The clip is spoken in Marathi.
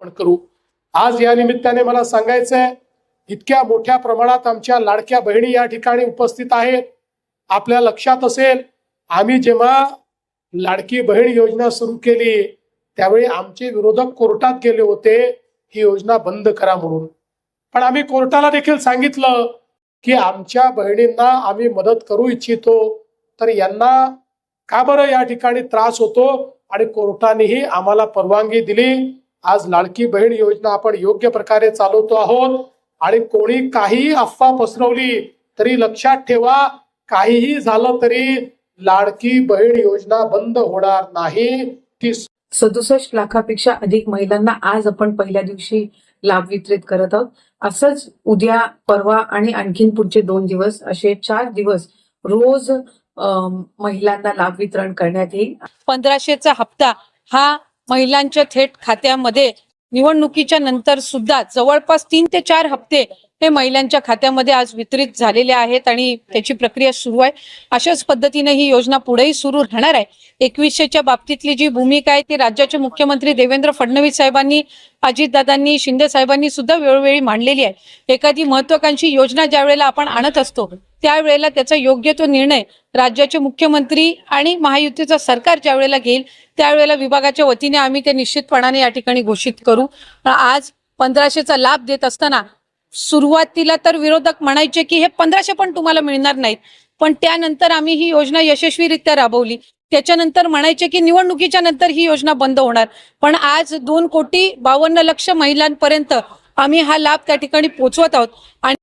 आपण करू. आज या निमित्ताने मला सांगायचंय इतक्या मोठ्या प्रमाणात आमच्या लाडक्या बहिणी या ठिकाणी उपस्थित आहेत. आपल्या लक्षात असेल आम्ही जेव्हा लाडकी बहीण योजना सुरू केली त्यावेळी आमचे विरोधक कोर्टात गेले होते ही योजना बंद करा म्हणून. पण आम्ही कोर्टाला देखील सांगितलं की आमच्या बहिणींना आम्ही मदत करू इच्छितो तर यांना का बरं या ठिकाणी त्रास होतो आणि कोर्टानेही आम्हाला परवानगी दिली? आज लाडकी बहीण योजना आपण योग्य प्रकारे चालवतो आहोत. आणि कोणी काहीही अफवा पसरवली तरी लक्षात ठेवा काहीही झालं तरी लाडकी बहीण योजना बंद होणार नाही. ती सदुसष्ट लाखापेक्षा अधिक महिलांना आज आपण पहिल्या दिवशी लाभ वितरित करत आहोत. असंच उद्या परवा आणि आणखीन पुढचे दोन दिवस असे चार दिवस रोज अं, महिलांना लाभ वितरण करण्यात येईल. पंधराशेचा हप्ता हा महिलांच्या थेट खात्यामध्ये निवडणुकीच्या नंतर सुद्धा जवळपास तीन ते चार हप्ते हे महिलांच्या खात्यामध्ये आज वितरित झालेले आहेत आणि त्याची प्रक्रिया सुरू आहे. अशाच पद्धतीने ही योजना पुढेही सुरू राहणार आहे. एकवीसशेच्या बाबतीतली जी भूमिका आहे ती राज्याचे मुख्यमंत्री देवेंद्र फडणवीस साहेबांनी अजितदादांनी शिंदे साहेबांनी सुद्धा वेळोवेळी मांडलेली आहे. एखादी महत्वाकांक्षी योजना ज्या वेळेला आपण आणत असतो त्यावेळेला त्याचा योग्य तो निर्णय राज्याचे मुख्यमंत्री आणि महायुतीचं सरकार ज्या वेळेला घेईल त्यावेळेला विभागाच्या वतीने आम्ही ते निश्चितपणाने या ठिकाणी घोषित करू. आज पंधराशेचा लाभ देत असताना सुरुवातीला तर विरोधक म्हणायचे की हे पंधराशे पण तुम्हाला मिळणार नाहीत. पण त्यानंतर आम्ही ही योजना यशस्वीरित्या राबवली. त्याच्यानंतर म्हणायचे की निवडणुकीच्या नंतर ही योजना बंद होणार. पण आज दोन कोटी बावन्न लक्ष महिलांपर्यंत आम्ही हा लाभ त्या ठिकाणी पोहोचवत आहोत. आणि